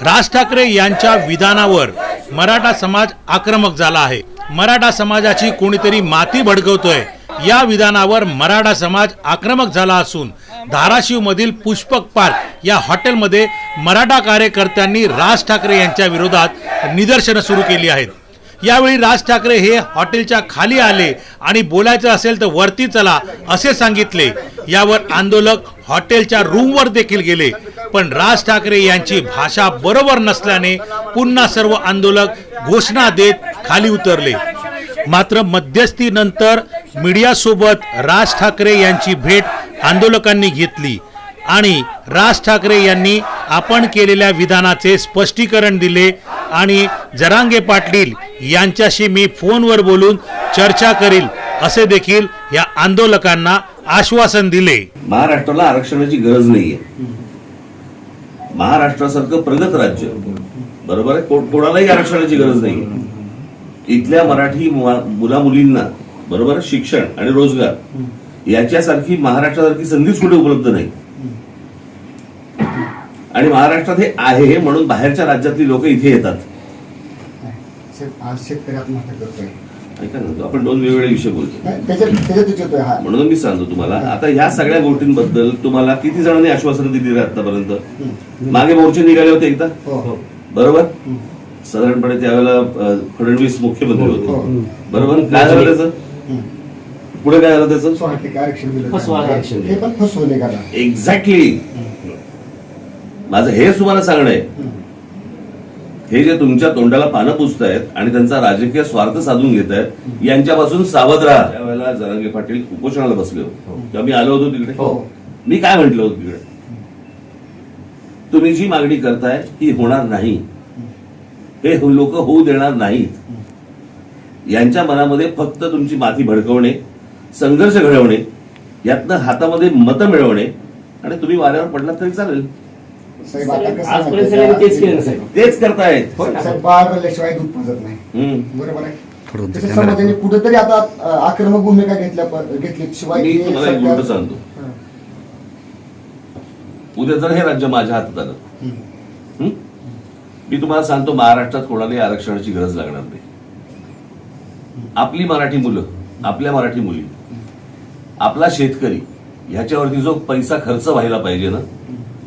राज ठाकरे यांच्या विधानावर मराठा समाज आक्रमक झाला आहे. मराठा समाजाची कोणीतरी माती भडकवतोय. या विधानावर मराठा समाज आक्रमक झाला असून धाराशिव मधील पुष्पक पार्क या हॉटेलमध्ये मराठा कार्यकर्त्यांनी राज ठाकरे यांच्या विरोधात निदर्शनं सुरू केली आहेत. यावेळी राज ठाकरे हे हॉटेलच्या खाली आले आणि बोलायचं असेल तर वरती चला असे सांगितले. यावर आंदोलक हॉटेलच्या रूमवर देखील गेले. पण राज ठाकरे यांची भाषा बरोबर नसल्याने पुन्हा सर्व आंदोलक घोषणा देत खाली उतरले. मात्र मध्यस्थीनंतर मीडियासोबत राज ठाकरे यांची भेट आंदोलकांनी घेतली आणि राज ठाकरे यांनी आपण केलेल्या विधानाचे स्पष्टीकरण दिले आणि जरांगे पाटील यांच्याशी मी फोनवर बोलून चर्चा करील असे देखील या आंदोलकांना आश्वासन दिले. महाराष्ट्राला आरक्षणाची गरज नाहीये. महाराष्ट्रासारखं प्रगत राज्य. बरोबर आहे? कोणालाही आरक्षणाची गरज नाही. इथल्या मराठी मुला मुलींना बरोबर शिक्षण आणि रोजगार याच्यासारखी महाराष्ट्रासारखी संधीच कुठे उपलब्ध नाही. आणि महाराष्ट्रात हे आहे म्हणून बाहेरच्या राज्यातली लोक इथे येतात. ऐका ना आपण दोन वेगवेगळे विषय बोलतो. हा. म्हणून मी सांगतो तुम्हाला आता ह्या सगळ्या गोष्टींबद्दल तुम्हाला किती जणांनी आश्वासन दिली आतापर्यंत? मागे मोर्चे निघाले होते एकदा? हो हो. बरोबर. साधारणपणे त्यावेळेला फडणवीस मुख्यमंत्री हो. होते. बरोबर? काय झालं त्याचं. पुढे काय झालं त्याचं? हे एक्झॅक्टली माझं हेच तुम्हाला सांगणं आहे. हे जे तुमच्या तोंडाला पानं पुसतायत आणि त्यांचा राजकीय स्वार्थ साधून घेत आहेत यांच्यापासून सावध राहा. त्यावेळेला जरांगे पाटील उपोषणाला बसले होते. तेव्हा मी आलो होतो तिकडे. हो. मी काय म्हंटल होतं तिकडे? तुम्ही जी मागणी करताय ती होणार नाही. हे लोक होऊ देणार नाहीत. यांच्या मनामध्ये फक्त तुमची माती भडकवणे संघर्ष घडवणे यातनं हातामध्ये मतं मिळवणे आणि तुम्ही वाऱ्यावर पडलात तरी चालेल. साहेब आता कसं आजपर्यंत माहितीये सगळ्यांनी का? तेच केलं ना साहेब तेच करतायत साहेब बाळ रडल्याशिवाय दूध पाजत नाही हम्म. बरोबर आहे तसं समाजाने कुठेतरी आता अ, आक्रमक भूमिका घेतल्या घेतली शिवाय मी हे तुम्हाला एक सरकार- गोष्ट सांगतो हं. उद्या जर हे राज्य माझ्या हातात आलं हं. हं? मी तुम्हाला सांगतो महाराष्ट्रात कोणालाही आरक्षणाची गरज लागणार नाही आपली मराठी मुलं आपल्या मराठी मुली आपला शेतकरी ह्याच्यावरती जो पैसा खर्च व्हायला पाहिजे ना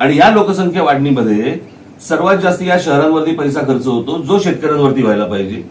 आणि या लोकसंख्या वाढणीमध्ये सर्वात जास्त या शहरांवरती पैसा खर्च होतो जो शेतकऱ्यांवरती व्हायला पाहिजे.